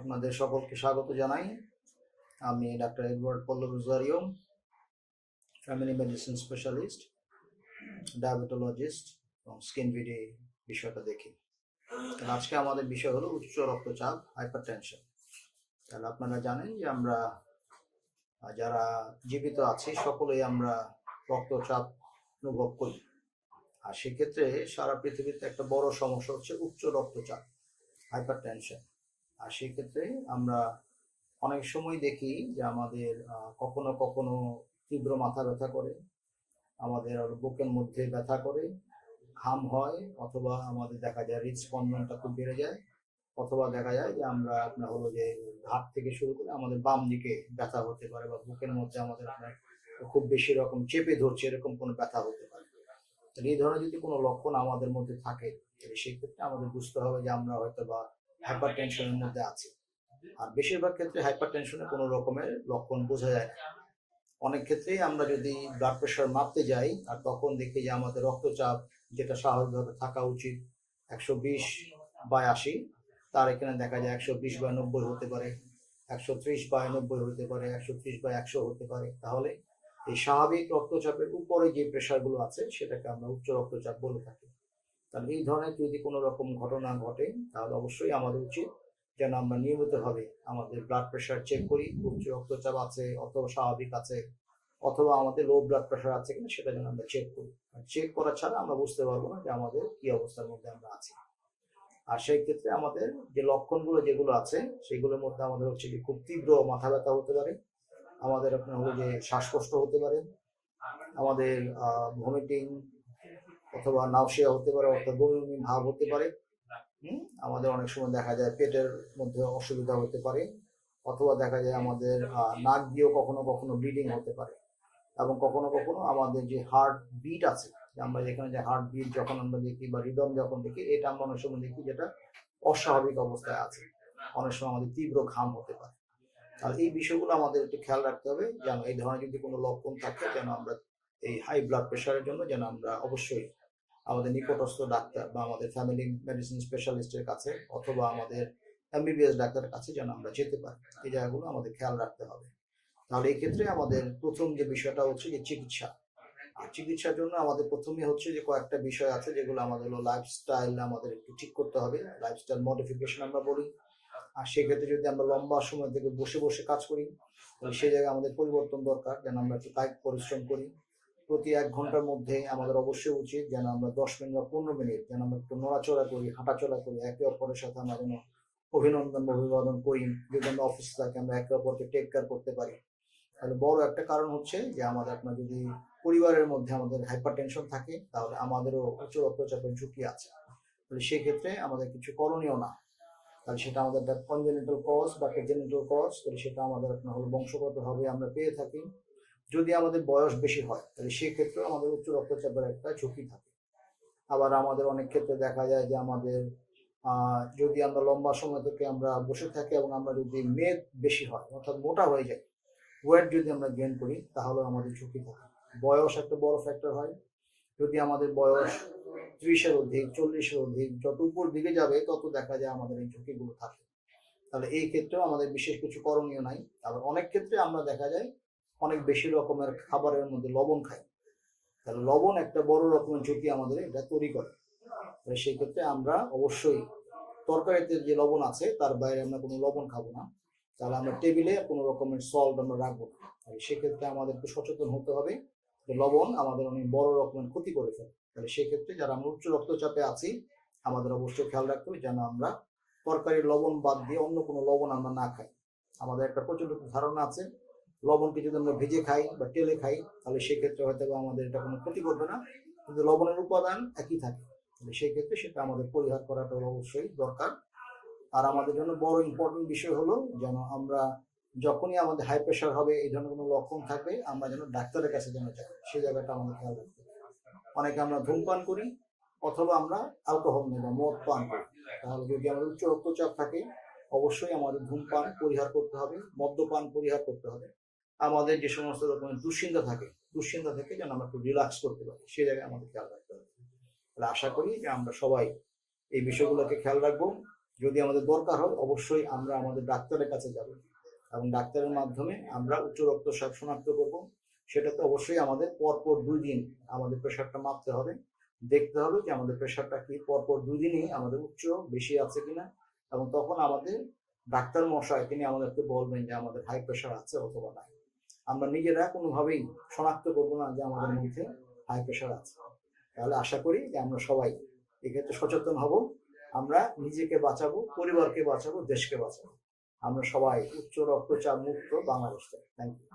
আপনাদের সকলকে স্বাগত জানাই। আমি doctor Edward Pallab Rozario family medicine specialist diabetologist এবং স্কিন ভিডি বিষয়টা দেখি। আজকে আমাদের বিষয় হলো উচ্চ রক্তচাপ হাইপার টেনশন তাহলে আপনারা জানেন যে আমরা, যারা জীবিত আছি, সকলেই আমরা রক্তচাপ অনুভব করি। আর সেক্ষেত্রে সারা পৃথিবীতে একটা বড় সমস্যা হচ্ছে উচ্চ রক্তচাপ হাইপার টেনশন আর সেক্ষেত্রে আমরা অনেক সময় দেখি যে আমাদের কখনো কখনো তীব্র মাথা ব্যথা করে, আমাদের বুকের মধ্যে ব্যথা করে, ঘাম হয়, অথবা আমাদের দেখা যায় হৃদস্পন্দনটা খুব বেড়ে যায়, অথবা দেখা যায় যে আমরা আপনার হলো যে ঘাট থেকে শুরু করে আমাদের বাম দিকে ব্যথা হতে পারে বা বুকের মধ্যে আমাদের আপনার খুব বেশি রকম চেপে ধরছে, এরকম কোনো ব্যথা হতে পারে। তাহলে এই ধরনের যদি কোনো লক্ষণ আমাদের মধ্যে থাকে সেই আমাদের বুঝতে হবে যে আমরা হয়তো বা হাইপার টেনশনের মধ্যে আছে। আর বেশিরভাগ ক্ষেত্রে হাইপার টেনশনে কোনো রকমের লক্ষণ বোঝা যায় না। অনেক ক্ষেত্রেই আমরা যদি ব্লাড প্রেশার মাপতে যাই, আর তখন দেখি যে আমাদের রক্তচাপ যেটা স্বাভাবিকভাবে থাকা উচিত একশো বিশ বাই আশি, তার এখানে দেখা যায় একশো বিশ বাই নব্বই হতে পারে, একশো ত্রিশ বাই নব্বই হতে পারে, একশো ত্রিশ বা একশো হতে পারে। তাহলে এই স্বাভাবিক রক্তচাপের উপরে যে প্রেশারগুলো আছে, সেটাকে আমরা উচ্চ রক্তচাপ বলে থাকি। তাহলে এই ধরনের যদি কোনো রকম ঘটনা ঘটে, তাহলে অবশ্যই আমাদের উচিত যেন আমরা নিয়মিতভাবে আমাদের ব্লাড প্রেশার চেক করি, উচ্চ রক্তচাপ আছে অথবা স্বাভাবিক আছে, অথবা আমাদের লো ব্লাড প্রেশার আছে কিনা সেটা যেন আমরা চেক করি। চেক করা ছাড়া আমরা বুঝতে পারব না যে আমাদের কি অবস্থার মধ্যে আমরা আছি। আর সেই ক্ষেত্রে আমাদের যে লক্ষণগুলো যেগুলো আছে, সেগুলোর মধ্যে আমাদের হচ্ছে কি খুব তীব্র মাথা ব্যথা হতে পারে, আমাদের আপনার হলো যে শ্বাসকষ্ট হতে পারে, আমাদের ভমিটিং অথবা নাউসিয়া হতে পারে অর্থাৎ বমি ভাব হতে পারে। হুম? আমাদের অনেক সময় দেখা যায় পেটের মধ্যে অসুবিধা হতে পারে অথবা দেখা যায় আমাদের নাক দিয়েও কখনো কখনো ব্লিডিং হতে পারে। এবং কখনো কখনো আমাদের যে হার্ট বিট আছে আমরা যেখানে যে হার্ট বিট যখন আমরা দেখি বা হৃদম যখন দেখি এটা আমরা অনেক সময় দেখি যেটা অস্বাভাবিক অবস্থায় আছে। অনেক সময় আমাদের তীব্র ঘাম হতে পারে। আর এই বিষয়গুলো আমাদের একটু খেয়াল রাখতে হবে যেন এই ধরনের যদি কোনো লক্ষণ থাকে যেন আমরা এই হাই ব্লাড প্রেশারের জন্য যেন আমরা অবশ্যই আমাদের নিকটস্থ ডাক্তার বা আমাদের ফ্যামিলি মেডিসিন স্পেশালিস্টের কাছে অথবা আমাদের এমবিবিএস ডাক্তারের কাছে যেন আমরা যেতে পারি। এই জায়গাগুলো আমাদের খেয়াল রাখতে হবে। তাহলে এই ক্ষেত্রে আমাদের প্রথম যে বিষয়টা হচ্ছে যে চিকিৎসা। আর চিকিৎসার জন্য আমাদের প্রথমে হচ্ছে যে কয়েকটা বিষয় আছে যেগুলো আমাদের হলো লাইফস্টাইল আমাদের একটু ঠিক করতে হবে। লাইফস্টাইল মডিফিকেশন আমরা বলি। আর সেক্ষেত্রে যদি আমরা লম্বা সময় থেকে বসে বসে কাজ করি সেই জায়গায় আমাদের পরিবর্তন দরকার। যেন আমরা একটু কায়িক পরিশ্রম করি। প্রতি এক ঘণ্টার মধ্যে আমাদের অবশ্যই উচিত যেন আমরা দশ মিনিট বা পনেরো মিনিট যেন আমরা একটু নড়াচড়া করি, হাঁটাচলা করি, একে অপরের সাথে আমরা যেন অভিনন্দন অভিবাদন করি, যদি আমরা অফিস থাকি আমরা একে অপরকে টেক কেয়ার করতে পারি। তাহলে বড় একটা কারণ হচ্ছে যে আমাদের আপনার যদি পরিবারের মধ্যে আমাদের হাইপার টেনশন থাকে, তাহলে আমাদেরও উচ্চ রক্তচাপের ঝুঁকি আছে। তাহলে সেক্ষেত্রে আমাদের কিছু করণীয় না। তাহলে সেটা আমাদের কনজেনিটাল কজ বা জেনিটাল কজ তাহলে সেটা আমাদের আপনার হলো বংশগতভাবে আমরা পেয়ে থাকি। যদি আমাদের বয়স বেশি হয়, তাহলে সেক্ষেত্রে আমাদের উচ্চ রক্তচাপের একটা ঝুঁকি থাকে। আবার আমাদের অনেক ক্ষেত্রে দেখা যায় যে আমাদের যদি আমরা লম্বা সময় থেকে আমরা বসে থাকি এবং আমরা যদি মেদ বেশি হয়, অর্থাৎ মোটা হয়ে যায় ওয়েট যদি আমরা গেন করি তাহলে আমাদের ঝুঁকি থাকে। বয়স একটা বড় ফ্যাক্টর হয়। যদি আমাদের বয়স ত্রিশের অধিক, চল্লিশের অধিক, যত উপর দিকে যাবে, তত দেখা যায় আমাদের এই ঝুঁকিগুলো থাকে। তাহলে এই ক্ষেত্রেও আমাদের বিশেষ কিছু করণীয় নাই। আবার অনেক ক্ষেত্রে আমরা দেখা যায় অনেক বেশি রকমের খাবারের মধ্যে লবণ খাই তাহলে লবণ একটা বড় রকমের ঝুঁকি আমাদের এটা তৈরি করে। তাহলে সেই ক্ষেত্রে আমরা অবশ্যই তরকারিতে যে লবণ আছে, তার বাইরে আমরা কোনো লবণ খাব না। তাহলে আমরা টেবিলে কোনো রকমের সল্ট আমরা রাখব তাহলে সেক্ষেত্রে আমাদেরকে সচেতন হতে হবে যে লবণ আমাদের অনেক বড় রকমের ক্ষতি করে ফেলে। তাহলে সেক্ষেত্রে যারা আমরা উচ্চ রক্তচাপে আছি, আমাদের অবশ্যই খেয়াল রাখতে হবে যেন আমরা তরকারির লবণ বাদ দিয়ে অন্য কোনো লবণ আমরা না খাই। আমাদের একটা প্রচলিত ধারণা আছে লবণকে যদি আমরা ভেজে খাই বা তেলে খাই, তাহলে সেক্ষেত্রে হয়তো বা আমাদের এটা কোনো ক্ষতি করবে না। কিন্তু লবণের উপাদান একই থাকে, তাহলে সেই ক্ষেত্রে সেটা আমাদের পরিহার করাটা অবশ্যই দরকার। আর আমাদের জন্য বড় ইম্পর্টেন্ট বিষয় হলো যেন আমরা যখনই আমাদের হাই প্রেশার হবে, এই ধরনের কোনো লক্ষণ থাকবে আমরা যেন ডাক্তারের কাছে যেন যাই সেই জায়গাটা আমাদের খেয়াল রাখতে অনেকে আমরা ধূমপান করি অথবা আমরা অ্যালকোহল নিই বা মদ পান করি। তাহলে যদি আমাদের উচ্চ রক্তচাপ থাকে, অবশ্যই আমাদের ধূমপান পরিহার করতে হবে, মদ্যপান পরিহার করতে হবে। আমাদের যে সমস্ত রকমের দুশ্চিন্তা থাকে, দুশ্চিন্তা থেকে যেন আমরা একটু রিল্যাক্স করতে পারি। সেই জায়গায় আমাদের খেয়াল রাখতে হবে। তাহলে আশা করি যে আমরা সবাই এই বিষয়গুলোকে খেয়াল রাখব। যদি আমাদের দরকার হয়, অবশ্যই আমরা আমাদের ডাক্তারের কাছে যাব এবং ডাক্তারের মাধ্যমে আমরা উচ্চ রক্তচাপ শনাক্ত করব। সেটা তো অবশ্যই আমাদের পরপর দুই দিন আমাদের প্রেশারটা মাপতে হবে। দেখতে হবে যে আমাদের প্রেশারটা কি, পরপর দুই দিনই আমাদের উচ্চ, বেশি আছে কিনা এবং তখন আমাদের ডাক্তার মশাই, তিনি আমাদেরকে বলবেন যে আমাদের হাই প্রেশার আছে অথবা নাই। আমরা নিজেরা কোনোভাবেই শনাক্ত করব না যে আমাদের মধ্যে হাই প্রেশার আছে। তাহলে আশা করি যে আমরা সবাই এক্ষেত্রে সচেতন হব, আমরা নিজেকে বাঁচাবো, পরিবারকে বাঁচাবো, দেশকে বাঁচাবো। আমরা সবাই উচ্চ রক্তচাপ মুক্ত বাংলাদেশ থ্যাংক ইউ